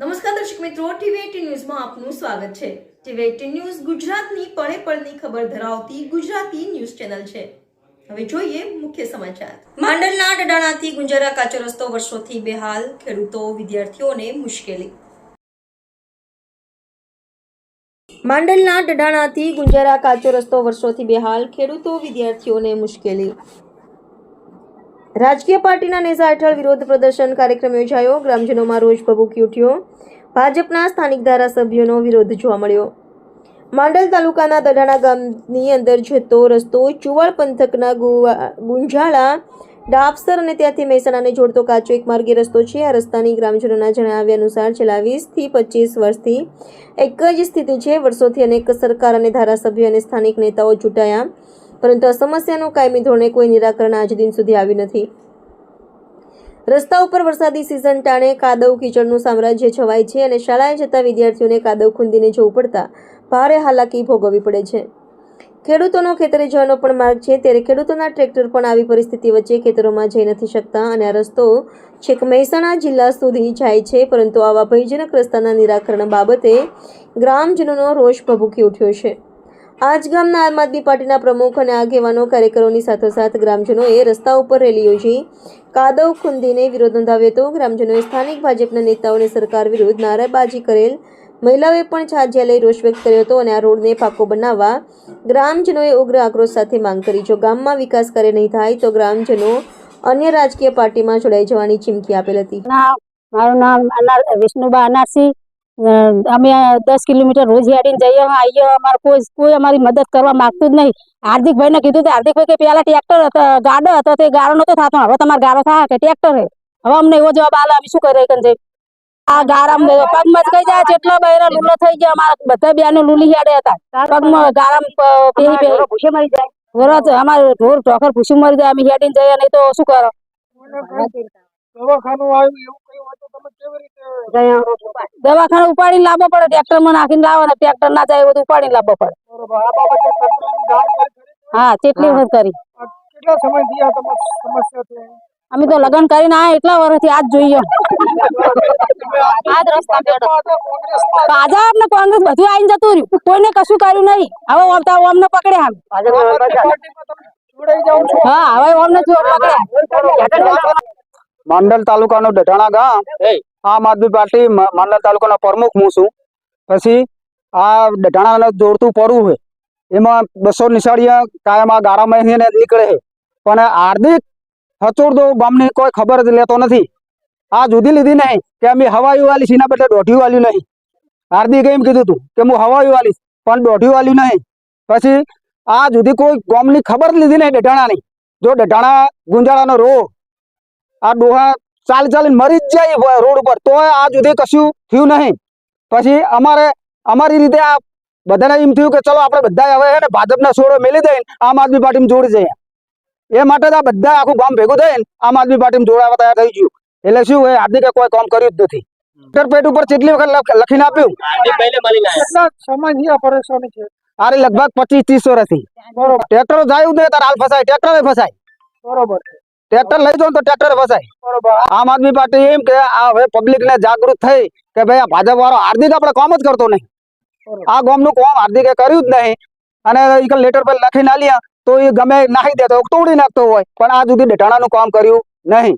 નમસ્કાર દર્શક મિત્રો ટીવી ન્યૂઝમાં આપનું સ્વાગત છે. ટીવી ન્યૂઝ ગુજરાતની પળે પળની ખબર ધરાવતી ગુજરાતી ન્યૂઝ ચેનલ છે. હવે જોઈએ મુખ્ય સમાચાર. માંડલના ડડાણાથી ગુંજારા કાચો રસ્તો વર્ષોથી બેહાલ, ખેડૂતો, વિદ્યાર્થીઓને મુશ્કેલી. માંડલના ડડાણાથી ગુંજારા કાચો રસ્તો વર્ષોથી બેહાલ, ખેડૂતો, વિદ્યાર્થીઓને મુશ્કેલી. રાજકીય પાર્ટીના નેજા હેઠળ વિરોધ પ્રદર્શન કાર્યક્રમ યોજાયો. ગ્રામજનોમાં રોષ ભભૂકી ઉઠ્યો. ભાજપના સ્થાનિક ધારાસભ્યોનો વિરોધ જોવા મળ્યો. માંડલ તાલુકાના દઢાણા ગામની અંદર જતો રસ્તો ચુવાડ પંથકના ગુંજાળા ડાબસર અને ત્યાંથી મહેસાણાને જોડતો કાચો એક માર્ગી રસ્તો છે. આ રસ્તાની ગ્રામજનોના જણાવ્યા અનુસાર છેલ્લા વીસથી પચીસ વર્ષથી એક જ સ્થિતિ છે. વર્ષોથી અનેક સરકાર અને ધારાસભ્ય અને સ્થાનિક નેતાઓ ચૂંટાયા. પરંતુ આ સમસ્યાનું કાયમી ધોરણે કોઈ નિરાકરણ આજ દિન સુધી આવ્યું નથી. રસ્તા ઉપર વરસાદી સિઝન ટાણે કાદવ કીચડનું સામ્રાજ્ય છવાય છે અને શાળાએ જતા વિદ્યાર્થીઓને કાદવ ખૂંદીને જવું પડતા ભારે હાલાકી ભોગવવી પડે છે. ખેડૂતોનો ખેતરે જવાનો પણ માર્ગ છે, ત્યારે ખેડૂતોના ટ્રેક્ટર પણ આવી પરિસ્થિતિ વચ્ચે ખેતરોમાં જઈ નથી શકતા અને આ રસ્તો છેક મહેસાણા જિલ્લા સુધી જાય છે, પરંતુ આવા ભયજનક રસ્તાના નિરાકરણ બાબતે ગ્રામજનોનો રોષ ભભૂકી ઉઠ્યો છે. આજ ગામના આમ આદમી પાર્ટીના પ્રમુખ અને આગેવાનો કાર્યકરોની સાથોસાથ ગ્રામજનોએ રસ્તા ઉપર રેલી યોજી. કાદવ ખૂંદીને વિરોધ નોંધાવ્યો હતો. ગ્રામજનોએ સ્થાનિક ભાજપના નેતાઓને સરકાર વિરુદ્ધ નારાબાજી કરેલ. મહિલાઓએ પણ છાજ્યા લઈ રોષ વ્યક્ત કર્યો હતો અને આ રોડને પાકો બનાવવા ગ્રામજનોએ ઉગ્ર આક્રોશ સાથે માંગ કરી. જો ગામમાં વિકાસ કાર્ય નહીં થાય તો ગ્રામજનો અન્ય રાજકીય પાર્ટીમાં જોડાઈ જવાની ચીમકી આપેલ હતી. મારું નામ વિષ્ણુબા અનારસી અ, અમે દસ કિલોમીટર રોજ હેડીને જઈએ આવીએ અમારે કોઈ કોઈ અમારી મદદ કરવા માંગતું જ નહીં. હાર્દિકભાઈ ને કીધું કે હાર્દિકભાઈ કે પેલા ટ્રેક્ટર હતો ગાડો હતો તે ગાડો નતો થતો હવે તમારે ગાડો થાય કે ટ્રેક્ટર હે? હવે અમને એવો જવાબ આલે અમે શું કરી કન આ ગારામ પગમાં જ કઈ જાય જેટલો બૈરા લૂલો થઈ ગયા અમારા બધા બેનો લૂલી હેડે હતા. પગમાં ગારામ પ- પેહી પેહી ભૂસે મરી જાય. વરસ અમારે ઢોર ઢોકર ભૂસું મરી જાય અમે હેડીને જઈએ નહીં તો શું કરો? દવાખાનું આવ્યું એવું કઈ હોય તમે કેવી દવાખાને ઉપાડીને લાવવો પડે ટ્રેક્ટરમાં નાખીને લાવો ને ટ્રેક્ટર ના જાય બધું ઉપાડીને લાવવો પડે? હા કેટલી વખત કરી અમે તો લગ્ન કરીને આ એટલા વર્ષથી આજ જોઈએ. આજ રસ્તા ભાજપ ને કોંગ્રેસ બધું આવીને જતું રહ્યું. કોઈને કશું કર્યું નહીં. હવે ઓમતા ઓમને પકડ્યા હા હવે ઓમને પકડ્યા. માંડલ તાલુકાનું ડઢાણા ગામ. આમ આદમી પાર્ટી માંડલા તાલુકાના પ્રમુખ હું છું. પછી આ ડઢાણાને જોડતું પડવું હોય એમાં બસો નિશાળીયા કાયમ આ ગારામાં એને નીકળે છે. પણ હાર્દિક હચોડદો ગામની કોઈ ખબર જ લેતો નથી. આ જુદી લીધી નહીં કે અમે હવાયું વાલી એના બદલે દોઢિયું વાલ્યું નહીં. હાર્દિક એમ કીધું હતું કે હું હવાયું વાલીશ પણ દોઢિયું વાલ્યું નહીં. પછી આ જુદી કોઈ ગામની ખબર લીધી નહીં ડઢાણાની જો ડઢાણા ગુંજાળાનો રો આ ડોહા ચાલી ચાલી મરી જ જાય રોડ ઉપર. તો આ સુધી કશું થયું નહીં. પછી અમારે અમારી રીતે આ બધાને એમ થયું કે ચલો આપણે બધા હવે ને ભાજપના સોડો મેલી દઈને આમ આદમી પાર્ટીમાં જોડી જઈએ એ માટે જ આ બધા આખું ગામ ભેગું થઈને આમ આદમી પાર્ટીમાં જોડાવા તૈયાર થઈ ગયું. એટલે શું હોય હાર્દિકે કોઈ કામ કર્યું જ નથી. પેટ ઉપર કેટલી વખત લખ- લખીને આપ્યું? પરેશાની છે? આરે લગભગ પચીસ ત્રીસ વર્ષથી. ટ્રેક્ટરો જાય ને નહીં તાર હાલ ફસાય. ટ્રેક્ટરે ફસાય. બરોબર. છે ટ્રેક્ટર લઈ જાઓ તો ટ્રેક્ટર ફસાય આમ આદમી પાર્ટી એમ કે આ હવે પબ્લિક ને જાગૃત થઈ કે ભાઈ આ ભાજપ વાળો હાર્દિક આપણે કામ જ કરતો નહીં. આ ગામનું કામ હાર્દિકે કર્યું જ નહીં. અને ઈ લેટર પર લખીને લ્યા તો એ ગમે નાખી દેતો તોડી નાખતો હોય. પણ આ સુધી ડટાણાનું કામ કર્યું નહીં.